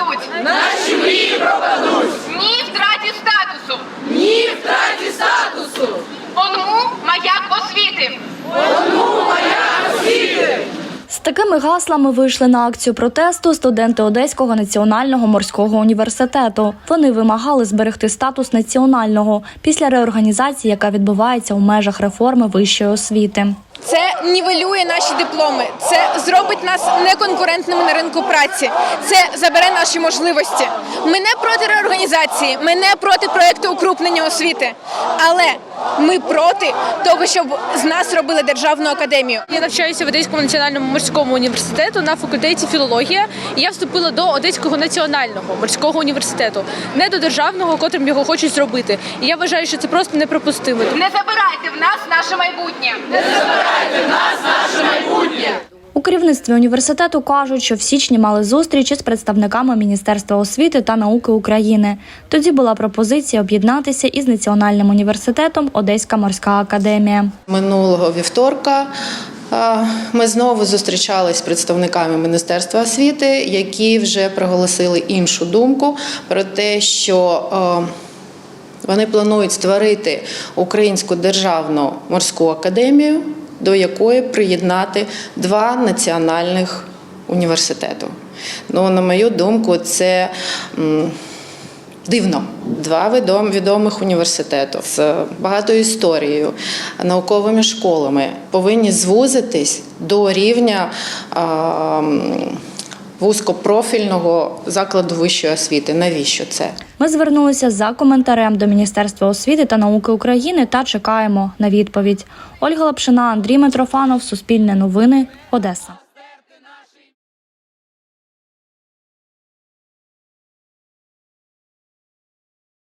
пропадуть! Наші мрії пропадуть! Ні втраті статусу! Ні втраті статусу! ОНМУ маяк освіти! ОНМУ маяк освіти! З такими гаслами вийшли на акцію протесту студенти Одеського національного морського університету. Вони вимагали зберегти статус національного після реорганізації, яка відбувається у межах реформи вищої освіти. Нівелює наші дипломи. Це зробить нас неконкурентними на ринку праці. Це забере наші можливості. Ми не проти реорганізації, ми не проти проекту укрупнення освіти, але ми проти того, щоб з нас робили державну академію. Я навчаюся в Одеському національному морському університету на факультеті філологія. І я вступила до Одеського національного морського університету, не до державного, котрим його хочуть зробити. І я вважаю, що це просто неприпустимо. Не забирайте в нас наше майбутнє. У керівництві університету кажуть, що в січні мали зустріч із представниками Міністерства освіти та науки України. Тоді була пропозиція об'єднатися із Національним університетом Одеська морська академія. Минулого вівторка е, ми знову зустрічались з представниками Міністерства освіти, які вже проголосили іншу думку про те, що е, вони планують створити Українську державну морську академію, до якої приєднати два національних університету. Ну, на мою думку, це Дивно, два відом- відомих університету з багатою історією, науковими школами повинні звузитись до рівня а, вузькопрофільного закладу вищої освіти. Навіщо це? Ми звернулися за коментарем до Міністерства освіти та науки України та чекаємо на відповідь. Ольга Лапшина, Андрій Митрофанов, Суспільне новини, Одеса.